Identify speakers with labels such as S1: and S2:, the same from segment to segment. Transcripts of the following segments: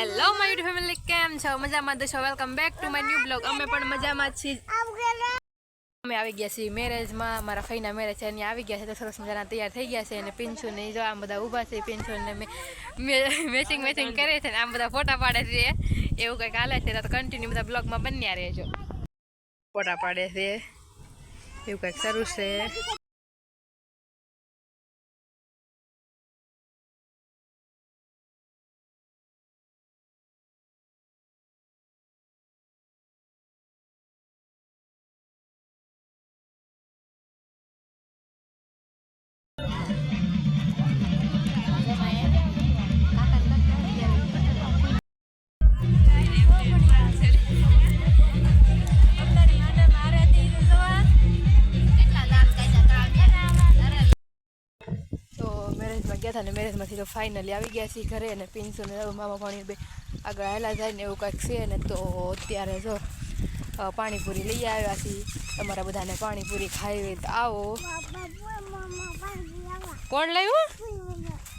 S1: Hello my YouTube family કેમ છો? મજામાં છો? Welcome back to my new blog અમે પણ મજામાં છીએ. અમે આવી ગયા છીએ મેરેજમાં મારા ફઈના મેરેજ છે. અને આવી ગયા છે તો સરસ મજાના તૈયાર થઈ ગયા છે અને પિંછુ ને જો આમ બધા ઊભા છે. પિંછુ ને મેચિંગ મેચિંગ કરે છે ને આમ બધા ફોટા પાડે છે. એવું કંઈક હાલે છે. તો કન્ટિન્યુ બધા બ્લોગમાં બન્યા રહેજો. ફોટા પાડે છે. એવું કંઈક સારું છે. મેરેજમાં ગયા હતા ને મેરેજમાંથી તો ફાઇનલી આવી ગયા છીએ ઘરે અને પિન્સુ ને મામા પાણી બે આગળ આવેલા જાય ને એવું કંઈક છે ને તો અત્યારે જો પાણીપુરી લઈ આવ્યા છીએ. તમારા બધાને પાણીપુરી ખાવી તો આવો. કોણ લાવ્યું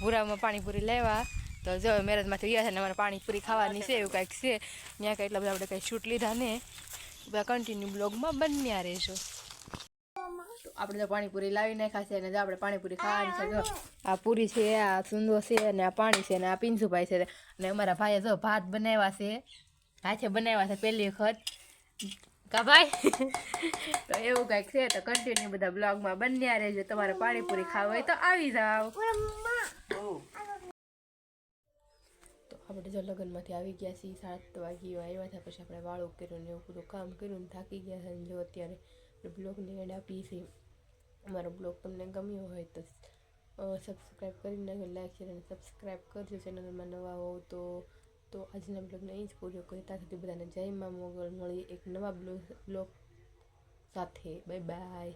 S1: ભૂરામાં પાણીપુરી લેવા તો જો મેરેજમાંથી ગયા છે ને અમારે પાણીપુરી ખાવાની છે, એવું કંઈક છે. ત્યાં કંઈ એટલા બધા આપણે કંઈ શૂટ લીધા ને. બધા કન્ટિન્યુ બ્લોગમાં બન્યા રહેશો આપણે તો પાણીપુરી લાવી નાખ્યા છે અને જો આપણે પાણીપુરી ખાવાની છે જો. આ પૂરી છે આ સુંદો છે અને આ પાણી છે અને આ પિંસુભાઈ છે. અને અમારા ભાઈએ જો ભાત બનાવ્યા છે. હાથે બનાવ્યા છે પહેલી વખત. કા ભાઈ? તો એવું કંઈક છે તો કન્ટિન્યુ બધા બ્લોગમાં બન્યા રહેજો. તમારે પાણીપુરી ખાવી હોય તો આવી જાઓ. તો આપણે જો લગ્નમાંથી આવી ગયા છીએ. સાત વાગી આવ્યા હતા પછી આપણે વાળું કર્યું ને એવું બધું કામ કર્યું ને થાકી ગયા છે અને જો અત્યારે બ્લોગની એડ આપી છે અમારો બ્લોગ તમને ગમ્યો હોય તો સબસ્ક્રાઈબ કરી નાખો લાઈક શેર અને સબસ્ક્રાઈબ કરજો. ચેનલમાં નવા હોવ તો તો આજના બ્લોગને અહીં જ પૂરો કરી ત્યાં સુધી બધાને જય મા મોગલ. મળી એક નવા બ્લોગ બ્લોગ સાથે. Bye bye